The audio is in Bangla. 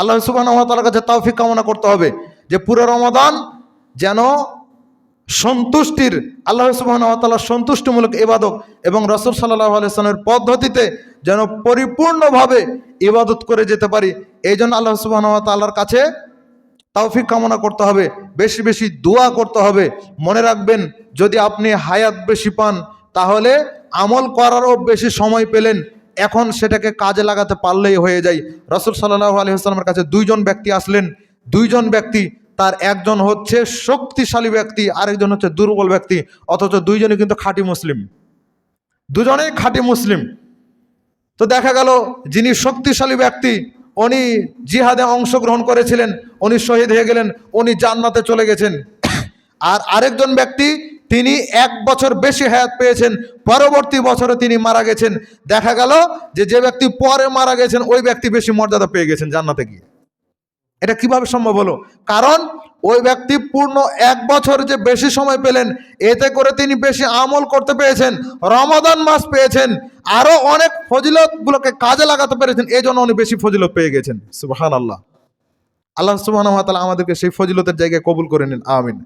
আল্লাহ সুবাহর কাছে তৌফিক কামনা করতে হবে যে পুরো রমাদান যেন সন্তুষ্টির, আল্লাহ সুবাহর সন্তুষ্টিমূলক ইবাদত এবং রসুল সাল্লাহ আলাইসলামের পদ্ধতিতে যেন পরিপূর্ণভাবে ইবাদত করে যেতে পারি, এই জন্য আল্লাহ সুবাহ তাল্লার কাছে তৌফিক কামনা করতে হবে, বেশি বেশি দোয়া করতে হবে। মনে রাখবেন, যদি আপনি হায়াত বেশি পান, তাহলে আমল করারও বেশি সময় পেলেন এখন সেটাকে কাজে লাগাতে পারলেই হয়ে যায়। রসুল সাল্লাহ আলহিহাস্লামের কাছে দুইজন ব্যক্তি আসলেন। দুইজন ব্যক্তি, তার একজন হচ্ছে শক্তিশালী ব্যক্তি, আরেকজন হচ্ছে দুর্বল ব্যক্তি, অথচ দুইজনে কিন্তু খাঁটি মুসলিম। দুজনেই খাঁটি মুসলিম। তো দেখা গেল, যিনি শক্তিশালী ব্যক্তি, উনি জিহাদে অংশগ্রহণ করেছিলেন, উনি শহীদ হয়ে গেলেন, উনি জান্নাতে চলে গেছেন। আর আরেকজন ব্যক্তি তিনি এক বছর বেশি হায়াত পেয়েছেন, পরবর্তী বছরে তিনি মারা গেছেন। দেখা গেল যে যে ব্যক্তি পরে মারা গেছেন, ওই ব্যক্তি বেশি মর্যাদা পেয়ে গেছেন জান্নাতে গিয়ে। এটা কীভাবে সম্ভব হলো? কারণ ওই ব্যক্তি পূর্ণ এক বছর যে বেশি সময় পেলেন, এতে করে তিনি বেশি আমল করতে পেরেছেন, রমাদান মাস পেয়েছেন, আরও অনেক ফজিলত গুলোকে কাজে লাগাতে পেরেছেন, এই জন্য উনি বেশি ফজিলত পেয়ে গেছেন। সুবাহান আল্লাহ আল্লাহ সুবাহ আমাদেরকে সেই ফজিলতের জায়গায় কবুল করে নিন, আমিন।